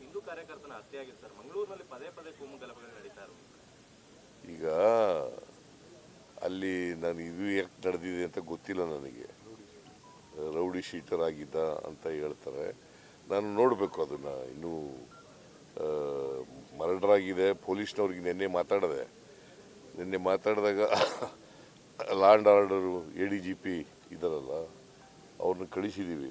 Hindu ಕಾರ್ಯಕರ್ತನ sir. ಮಂಗಳೂರಿನಲ್ಲಿ ಪದೇ ಪದೇ ಕೋಮು ಗಲಭೆಗಳು ನಡೀತಾ ಈಗ ಅಲ್ಲಿ ನಾನು ಇದು ಯಾಕೆ ನಡೆದಿದೆ ಅಂತ ಗೊತ್ತಿಲ್ಲ ನನಗೆ. ರೌಡಿ ಶೀಟರ್ ಆಗಿದ್ದ ಅಂತ ಹೇಳ್ತಾರೆ. ನಾನು ನೋಡಬೇಕು ಅದನ್ನು. ಇನ್ನೂ ಮರ್ಡರ್ ಆಗಿದೆ ಪೊಲೀಸ್ನವ್ರಿಗೆ ನಿನ್ನೆ ಮಾತಾಡಿದೆ. ನಿನ್ನೆ ಮಾತಾಡಿದಾಗ law and order, A D G P ಇದ್ದಾರಲ್ಲ, ಅವ್ರನ್ನ ಕಳಿಸಿದ್ದೀವಿ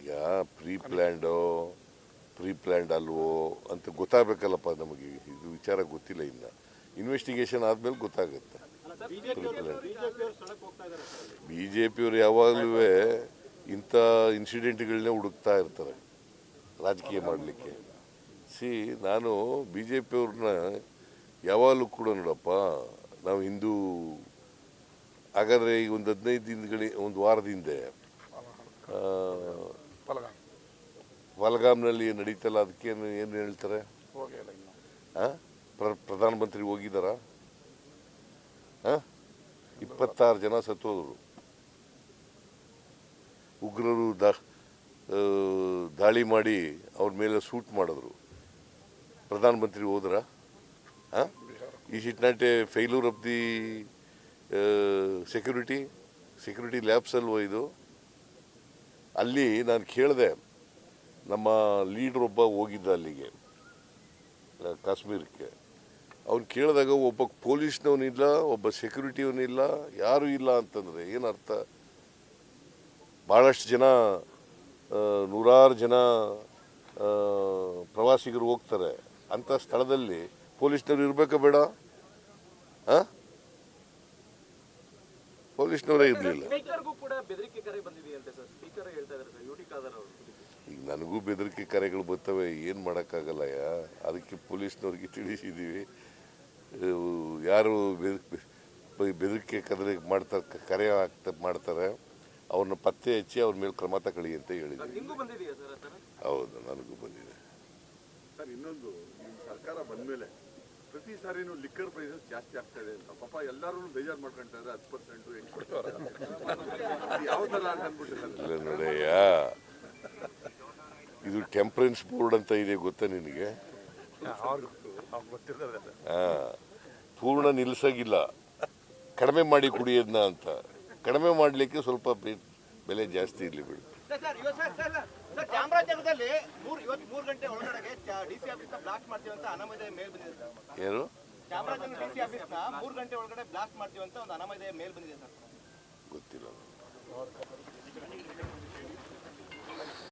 ಈಗ ಪ್ರೀ ಪ್ಲ್ಯಾಂಡೋ ಪ್ರೀ ಪ್ಲ್ಯಾಂಡ್ ಅಲ್ವೋ ಅಂತ ಗೊತ್ತಾಗಬೇಕಲ್ಲಪ್ಪ ನಮಗೆ. ಇದು ವಿಚಾರ ಗೊತ್ತಿಲ್ಲ ಇನ್ನು. ಇನ್ವೆಸ್ಟಿಗೇಷನ್ ಆದಮೇಲೆ ಗೊತ್ತಾಗುತ್ತೆ. ಬಿ ಜೆ ಪಿಯವರು ಯಾವಾಗಲೂ ಇಂಥ ಇನ್ಸಿಡೆಂಟ್ಗಳನ್ನೇ ಹುಡುಕ್ತಾ ಇರ್ತಾರೆ. ರಾಜಕೀಯ ಮಾಡಲಿಕ್ಕೆ. ಸಿ ನಾನು ಬಿ ಜೆ ಪಿಯವ್ರನ್ನ ಯಾವಾಗಲೂ ಕೂಡ ನೋಡಪ್ಪ ನಾವು ಹಿಂದೂ, ಹಾಗಾದರೆ ಈಗ ಒಂದು ಹದಿನೈದು ದಿನಗಳ, ಒಂದು ವಾರದ ಹಿಂದೆ ಪಲ್ಗಾಮ್ನಲ್ಲಿ ನಡೀತಲ್ಲ, ಅದಕ್ಕೆ ಏನು ಹೇಳ್ತಾರೆ? ಪ್ರಧಾನಮಂತ್ರಿ ಹೋಗಿದ್ದಾರ ಇಪ್ಪತ್ತಾರು ಜನ ಸತ್ತೋದ್ರು. ಉಗ್ರರು ದಾ ದಾಳಿ ಮಾಡಿ ಅವ್ರ ಮೇಲೆ ಸೂಟ್ ಮಾಡಿದ್ರು. ಪ್ರಧಾನಮಂತ್ರಿ ಹೋದ್ರ? Not a failure of the security security labs ಅಲ್ವೋ ಇದು? ಅಲ್ಲಿ ನಾನು ಕೇಳಿದೆ, ನಮ್ಮ ಲೀಡ್ರ್ ಒಬ್ಬ ಹೋಗಿದ್ದ ಅಲ್ಲಿಗೆ ಕಾಶ್ಮೀರಕ್ಕೆ. ಅವ್ನು ಕೇಳಿದಾಗ ಒಬ್ಬ ಪೊಲೀಸ್ನವನಿಲ್ಲ ಒಬ್ಬ ಸೆಕ್ಯೂರಿಟಿಯವನಿಲ್ಲ ಯಾರೂ ಇಲ್ಲ ಅಂತಂದರೆ ಅರ್ಥ? ಭಾಳಷ್ಟು ಜನ ನೂರಾರು ಜನ ಪ್ರವಾಸಿಗರು ಹೋಗ್ತಾರೆ. ಅಂಥ ಸ್ಥಳದಲ್ಲಿ ಪೊಲೀಸ್ನವ್ರು ಇರಬೇಕಾ ಬೇಡ? ಪೊಲೀಸ್ನವರೇ ಇರಲಿಲ್ಲ. ಸ್ಪೀಕರ್ಗೂ ಕೂಡ ಬೆದರಿಕೆ ಕರೆ ಬಂದಿದೆಯಂತೆ ಸರ್. ಸ್ಪೀಕರ್ ಹೇಳ್ತಾ ಇದ್ದಾರೆ ಸರ್. ಯು ಟಿ ಅವರು. ಈಗ ನನಗೂ ಬೆದರಿಕೆ ಕರೆಗಳು ಬರ್ತವೆ. ಏನು ಮಾಡೋಕ್ಕಾಗಲ್ಲ ಅದಕ್ಕೆ ಪೊಲೀಸ್ನವ್ರಿಗೆ ತಿಳಿಸಿದ್ದೀವಿ ಯಾರು ಬೆದರಿಕೆ ಕದರೆ ಮಾಡ್ತಾರೆ ಕರೆ ಆಗ್ತಾ ಮಾಡ್ತಾರೆ. ಅವ್ರನ್ನ ಪತ್ತೆ ಹಚ್ಚಿ ಅವ್ರ ಮೇಲೆ ಕ್ರಮ ತಗೊಳ್ಳಿ ಅಂತ ಹೇಳಿದ್ರು ನಿಮಗೂ ಬಂದಿದೆಯಾ ಸರ್ ಹೌದು ನನಗೂ ಬಂದಿದೆ. ಸರ್ ಇನ್ನೊಂದು ಸರ್ಕಾರ ಬಂದ್ಮೇಲೆ ಸಾರಿನೂ ಲಿಕ್ಕರ್ ಪ್ರೈಸಸ್ ಜಾಸ್ತಿ ಆಗ್ತಾ ಇದೆ ಅಂತ. ಪಾಪ ಎಲ್ಲರೂ ಬೇಜಾರು ಮಾಡ್ಕೊಂತಾರೆ ಹತ್ತು ಪರ್ಸೆಂಟ್ ಯಾವ ಅಂತ ಸರ್ ನೋಡಯ್ಯ. ಇದು ಟೆಂಪರೆನ್ಸ್ ಬೋರ್ಡ್ ಅಂತ ಇದೆ ಗೊತ್ತಾ ನಿನಗೆ? ಆ, ಪೂರ್ಣ ನಿಲ್ಸಾಗಿಲ್ಲ. ಕಡಿಮೆ ಮಾಡಿ ಕುಡಿಯೋದನ್ನ ಅಂತ. ಕಡಿಮೆ ಮಾಡಲಿಕ್ಕೆ ಸ್ವಲ್ಪ ಬೆಲೆ ಜಾಸ್ತಿ ಇರಲಿ ಬಿಡು. ಏನು? ಚಾಮರಾಜನಗರ ಡಿ ಸಿ ಆಫೀಸ್ನ ಮೂರು ಗಂಟೆ ಒಳಗಡೆ ಬ್ಲಾಸ್ಟ್ ಮಾಡ್ತೀವಿ ಅಂತ ಒಂದು ಅನಾಮಧೇಯ ಮೇಲ್ ಬಂದಿದೆ ಸರ್. ಗೊತ್ತಿಲ್ಲ.